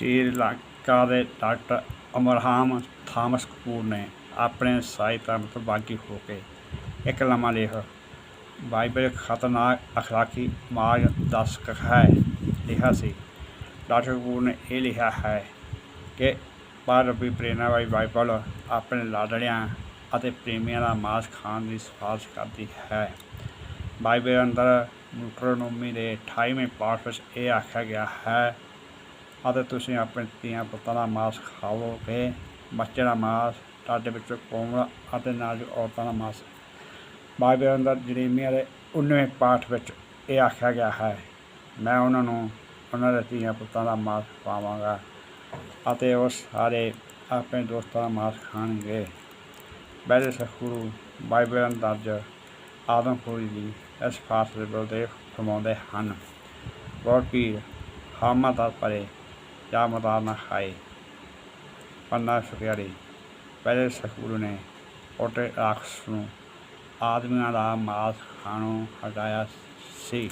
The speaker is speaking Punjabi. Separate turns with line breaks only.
ਸ਼੍ਰੀਲੰਕਾ ਦੇ ਡਾਕਟਰ ਅਬਰਾਹਮ ਥਾਮਸ ਕਪੂਰ ਨੇ ਆਪਣੇ ਸਾਹਿਤ ਧਰਮ ਤੋਂ ਬਾਗੀ ਹੋ ਕੇ ਇੱਕ ਲੰਮਾ ਲੇਖ, ਬਾਈਬਲ ਖਤਰਨਾਕ ਅਖਲਾਕੀ ਮਾਰਗ ਦਰਸ਼ਕ ਹੈ, ਲਿਖਿਆ ਸੀ। ਡਾਕਟਰ ਕਪੂਰ ਨੇ ਇਹ ਲਿਖਿਆ ਹੈ ਕਿ ਪਰ ਰੱਬੀ ਪ੍ਰੇਰਨਾ ਵਾਲੀ ਬਾਈਬਲ ਆਪਣੇ ਲਾਡੜਿਆਂ ਅਤੇ ਪ੍ਰੇਮੀਆਂ ਦਾ ਮਾਸ ਖਾਣ ਦੀ ਸਿਫਾਰਸ਼ ਕਰਦੀ ਹੈ। ਬਾਈਬਲ ਅੰਦਰ ਨਿਊਟਰੋਨੋਮੀ ਦੇ 28ਵੇਂ ਪਾਠ ਵਿੱਚ ਇਹ ਆਖਿਆ ਗਿਆ ਹੈ ਅਤੇ ਤੁਸੀਂ ਆਪਣੇ ਧੀਆਂ ਪੁੱਤਾਂ ਦਾ ਮਾਸ ਖਾਓਗੇ ਬੱਚੇ ਦਾ ਮਾਸ, ਤੁਹਾਡੇ ਵਿੱਚੋਂ ਕੋਮਲ ਅਤੇ ਨਾਜ਼ੁਕ ਔਰਤਾਂ ਦਾ ਮਾਸ। ਬਾਈਬਲ ਅੰਦਰ ਜਰੇਮੀਆ ਦੇ 19ਵੇਂ ਪਾਠ ਵਿੱਚ ਇਹ ਆਖਿਆ ਗਿਆ ਹੈ, ਮੈਂ ਉਹਨਾਂ ਨੂੰ ਉਹਨਾਂ ਦੇ ਧੀਆਂ ਪੁੱਤਾਂ ਦਾ ਮਾਸ ਪਾਵਾਂਗਾ ਅਤੇ ਉਹ ਸਾਰੇ ਆਪਣੇ ਦੋਸਤਾਂ ਦਾ ਮਾਸ ਖਾਣਗੇ। ਬੈਲੇ ਸਖਰੂ ਬਾਈਬਲ ਅੰਦਰ ਦਰਜ ਆਦਮਖੋਰੀ ਦੀ ਇਸ ਫਾਸਲੇ ਵਿਰੁੱਧ ਫਰਮਾਉਂਦੇ ਹਨ, ਬਹੁਤ ਪੀਰ ਹਾਮਾ ਦਾ ਪਰੇ ਜਾਂ ਮਦਾਰ ਨਾ ਖਾਏ ਪੰਨਾ ਸੁਖਿਆੜੀ ਪਹਿਲੇ ਸਖਰੂ ਨੇ ਓਟੇ ਰਾਖਸ ਨੂੰ ਆਦਮੀਆਂ ਦਾ ਮਾਸ ਖਾਣੋਂ ਹਟਾਇਆ ਸੀ